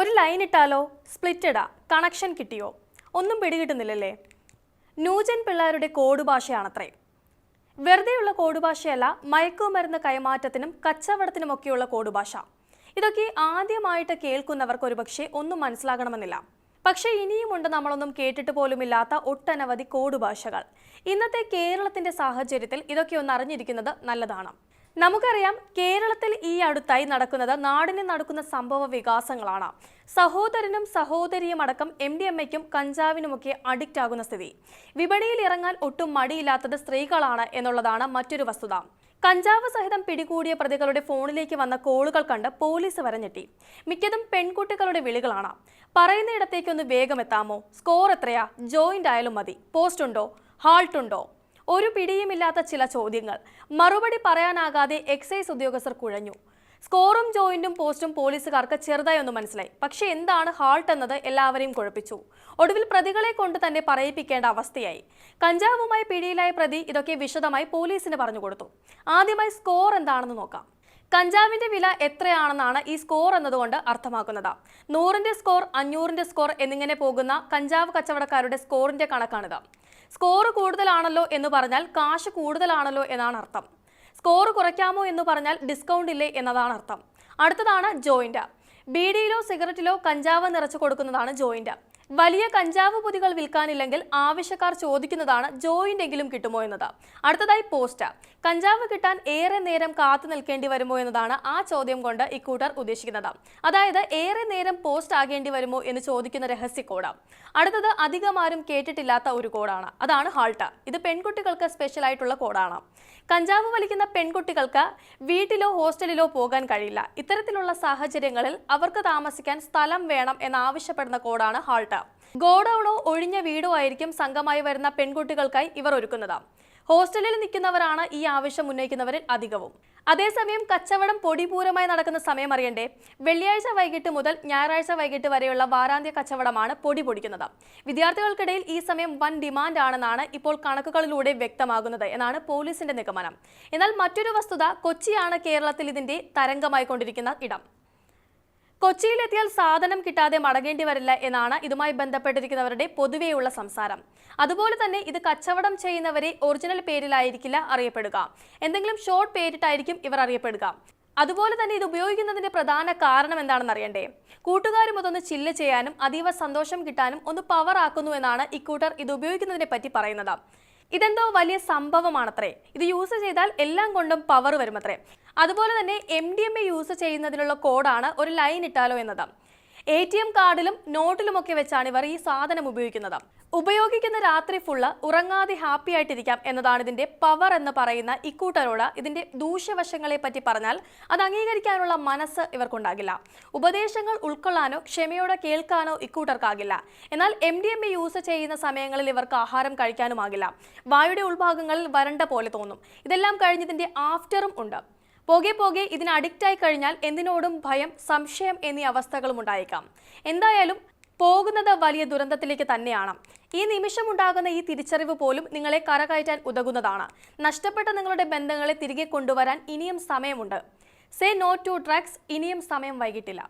ഒരു ലൈൻ ഇട്ടാലോ? സ്പ്ലിറ്റ് ഇടാ. കണക്ഷൻ കിട്ടിയോ? ഒന്നും പിടികിട്ടുന്നില്ലല്ലേ? ന്യൂജൻ പിള്ളേരുടെ കോഡ് ഭാഷയാണത്രേ വെറുതെയുള്ള കോഡ് ഭാഷയല്ല മയക്കുമരുന്ന് കൈമാറ്റത്തിനും കച്ചവടത്തിനുമൊക്കെയുള്ള കോഡ് ഭാഷ ഇതൊക്കെ ആദ്യമായിട്ട് കേൾക്കുന്നവർക്ക് ഒരുപക്ഷെ ഒന്നും മനസ്സിലാകണമെന്നില്ല. പക്ഷേ ഇനിയുമുണ്ട് നമ്മളൊന്നും കേട്ടിട്ട് പോലുമില്ലാത്ത ഒട്ടനവധി കോഡ് ഭാഷകൾ ഇന്നത്തെ കേരളത്തിന്റെ സാഹചര്യത്തിൽ ഇതൊക്കെ ഒന്ന് അറിഞ്ഞിരിക്കുന്നത് നല്ലതാണ്. നമുക്കറിയാം കേരളത്തിൽ ഈ അടുത്തായി നടക്കുന്നത് നാടിന് നടക്കുന്ന സംഭവ വികാസങ്ങളാണ്. സഹോദരനും സഹോദരിയും അടക്കം എം ഡി എം എക്കും കഞ്ചാവിനുമൊക്കെ അഡിക്റ്റ് ആകുന്ന സ്ഥിതി. വിപണിയിൽ ഇറങ്ങാൻ ഒട്ടും മടിയില്ലാത്തത് സ്ത്രീകളാണ് എന്നുള്ളതാണ് മറ്റൊരു വസ്തുത. കഞ്ചാവ് സഹിതം പിടികൂടിയ പ്രതികളുടെ ഫോണിലേക്ക് വന്ന കോളുകൾ കണ്ട് പോലീസ് വരഞ്ഞെട്ടി. മിക്കതും പെൺകുട്ടികളുടെ വിളികളാണ്. പറയുന്നയിടത്തേക്കൊന്ന് വേഗം എത്താമോ? സ്കോർ എത്രയാ? ജോയിന്റ് ആയാലും മതി. പോസ്റ്റ് ഉണ്ടോ ഹാൾട്ട് ഉണ്ടോ ഒരു പിടിയുമില്ലാത്ത ചില ചോദ്യങ്ങൾ. മറുപടി പറയാനാകാതെ എക്സൈസ് ഉദ്യോഗസ്ഥർ കുഴഞ്ഞു. സ്കോറും ജോയിന്റും പോസ്റ്റും പോലീസുകാർക്ക് ചെറുതായി ഒന്ന് മനസ്സിലായി. പക്ഷേ എന്താണ് ഹാൾട്ട് എന്നത് എല്ലാവരെയും കുഴപ്പിച്ചു. ഒടുവിൽ പ്രതികളെ കൊണ്ട് തന്നെ പറയിപ്പിക്കേണ്ട അവസ്ഥയായി. കഞ്ചാവുമായി പിടിയിലായ പ്രതി ഇതൊക്കെ വിശദമായി പോലീസിന് പറഞ്ഞു കൊടുത്തു. ആദ്യമായി സ്കോർ എന്താണെന്ന് നോക്കാം. കഞ്ചാവിന്റെ വില എത്രയാണെന്നാണ് ഈ സ്കോർ എന്നതുകൊണ്ട് അർത്ഥമാക്കുന്നത്. നൂറിന്റെ സ്കോർ അഞ്ഞൂറിന്റെ സ്കോർ എന്നിങ്ങനെ പോകുന്ന കഞ്ചാവ് കച്ചവടക്കാരുടെ സ്കോറിന്റെ കണക്കാണിത്. സ്കോർ കൂടുതലാണല്ലോ എന്ന് പറഞ്ഞാൽ കാശ് കൂടുതലാണല്ലോ എന്നാണ് അർത്ഥം. സ്കോർ കുറയ്ക്കാമോ എന്ന് പറഞ്ഞാൽ ഡിസ്കൗണ്ട് ഇല്ലേ എന്നതാണ് അർത്ഥം. അടുത്തതാണ് ജോയിന്റ് ബീഡിയിലോ സിഗരറ്റിലോ കഞ്ചാവ് നിറച്ചു കൊടുക്കുന്നതാണ് ജോയിന്റ് വലിയ കഞ്ചാവ് പൊതികൾ വിൽക്കാനില്ലെങ്കിൽ ആവശ്യക്കാർ ചോദിക്കുന്നതാണ് ജോയിന്റ് എങ്കിലും കിട്ടുമോ എന്നത്. അടുത്തതായി പോസ്റ്റ്. കഞ്ചാവ് കിട്ടാൻ ഏറെ നേരം കാത്തു നിൽക്കേണ്ടി വരുമോ എന്നതാണ് ആ ചോദ്യം കൊണ്ട് ഇക്കൂട്ടർ ഉദ്ദേശിക്കുന്നത്. അതായത് ഏറെ നേരം പോസ്റ്റ് ആകേണ്ടി വരുമോ എന്ന് ചോദിക്കുന്ന രഹസ്യ കോഡ്. അടുത്തത് അധികം ആരും കേട്ടിട്ടില്ലാത്ത ഒരു കോഡാണ്. അതാണ് ഹാൾട്ട്. ഇത് പെൺകുട്ടികൾക്ക് സ്പെഷ്യൽ ആയിട്ടുള്ള കോഡാണ്. കഞ്ചാവ് വലിക്കുന്ന പെൺകുട്ടികൾക്ക് വീട്ടിലോ ഹോസ്റ്റലിലോ പോകാൻ കഴിയില്ല. ഇത്തരത്തിലുള്ള സാഹചര്യങ്ങളിൽ അവർക്ക് താമസിക്കാൻ സ്ഥലം വേണം എന്നാവശ്യപ്പെടുന്ന കോഡാണ് ഹാൾട്ട്. ഗോഡൌണോ ഒഴിഞ്ഞ വീടോ ആയിരിക്കും സംഘമായി വരുന്ന പെൺകുട്ടികൾക്കായി ഇവർ ഒരുക്കുന്നത്. ഹോസ്റ്റലിൽ നിൽക്കുന്നവരാണ് ഈ ആവശ്യം ഉന്നയിക്കുന്നവരിൽ അധികവും. അതേസമയം കച്ചവടം പൊടിപൂരമായി നടക്കുന്ന സമയം അറിയണ്ടേ? വെള്ളിയാഴ്ച വൈകിട്ട് മുതൽ ഞായറാഴ്ച വൈകിട്ട് വരെയുള്ള വാരാന്ത്യ കച്ചവടമാണ് പൊടി പൊടിക്കുന്നത്. വിദ്യാർത്ഥികൾക്കിടയിൽ ഈ സമയം വൻ ഡിമാൻഡ് ആണെന്നാണ് ഇപ്പോൾ കണക്കുകളിലൂടെ വ്യക്തമാകുന്നത് എന്നാണ് പോലീസിന്റെ നിഗമനം. എന്നാൽ മറ്റൊരു വസ്തുത കൊച്ചിയാണ് കേരളത്തിൽ ഇതിന്റെ തരംഗമായിക്കൊണ്ടിരിക്കുന്ന ഇടം. കൊച്ചിയിലെത്തിയാൽ സാധനം കിട്ടാതെ മടങ്ങേണ്ടി വരില്ല എന്നാണ് ഇതുമായി ബന്ധപ്പെട്ടിരിക്കുന്നവരുടെ പൊതുവെയുള്ള സംസാരം. അതുപോലെ തന്നെ ഇത് കച്ചവടം ചെയ്യുന്നവരെ ഒറിജിനൽ പേരിലായിരിക്കില്ല അറിയപ്പെടുക. എന്തെങ്കിലും ഷോർട്ട് പേരിട്ടായിരിക്കും ഇവർ അറിയപ്പെടുക. അതുപോലെ തന്നെ ഇത് ഉപയോഗിക്കുന്നതിന്റെ പ്രധാന കാരണം എന്താണെന്ന് അറിയണ്ടേ? കൂട്ടുകാരും അതൊന്ന് ചില്ല് ചെയ്യാനും അതീവ സന്തോഷം കിട്ടാനും ഒന്ന് പവർ ആക്കുന്നു എന്നാണ് ഇക്കൂട്ടർ ഇത് ഉപയോഗിക്കുന്നതിനെ പറ്റി പറയുന്നത്. ഇതെന്തോ വലിയ സംഭവമാണത്രേ. ഇത് യൂസ് ചെയ്താൽ എല്ലാം കൊണ്ടും പവർ വരുമത്രേ. അതുപോലെ തന്നെ M D M A use ചെയ്യുന്നതിനുള്ള കോഡാണ് ഒരു ലൈൻ ഇട്ടാലോ എന്നത് എ ടി എം കാർഡിലും നോട്ടിലുമൊക്കെ വെച്ചാണ് ഇവർ ഈ സാധനം ഉപയോഗിക്കുന്നത്. ഉപയോഗിക്കുന്ന രാത്രി ഫുള്ള് ഉറങ്ങാതെ ഹാപ്പി ആയിട്ടിരിക്കാം എന്നതാണ് ഇതിന്റെ പവർ എന്ന് പറയുന്ന ഇക്കൂട്ടരോട് ഇതിന്റെ ദൂഷ്യവശങ്ങളെ പറ്റി പറഞ്ഞാൽ അത് അംഗീകരിക്കാനുള്ള മനസ്സ് ഇവർക്കുണ്ടാകില്ല. ഉപദേശങ്ങൾ ഉൾക്കൊള്ളാനോ ക്ഷമയോടെ കേൾക്കാനോ ഇക്കൂട്ടർക്കാകില്ല എന്നാൽ M D M A use ചെയ്യുന്ന സമയങ്ങളിൽ ഇവർക്ക് ആഹാരം കഴിക്കാനുമാകില്ല. വായുടെ ഉൾഭാഗങ്ങളിൽ വരണ്ട പോലെ തോന്നും. ഇതെല്ലാം കഴിഞ്ഞതിന്റെ ആഫ്റ്ററും ഉണ്ട്. പോകെ പോകെ ഇതിന് അഡിക്റ്റ് ആയി കഴിഞ്ഞാൽ എന്തിനോടും ഭയം സംശയം എന്നീ അവസ്ഥകളും ഉണ്ടായേക്കാം. എന്തായാലും പോകുന്നത് വലിയ ദുരന്തത്തിലേക്ക് തന്നെയാണ്. ഈ നിമിഷം ഉണ്ടാകുന്ന ഈ തിരിച്ചറിവ് പോലും നിങ്ങളെ കരകയറ്റാൻ ഉതകുന്നതാണ്. നഷ്ടപ്പെട്ട നിങ്ങളുടെ ബന്ധങ്ങളെ തിരികെ കൊണ്ടുവരാൻ ഇനിയും സമയമുണ്ട്. സേ നോ ടു ഡ്രഗ്സ് ഇനിയും സമയം വൈകിട്ടില്ല.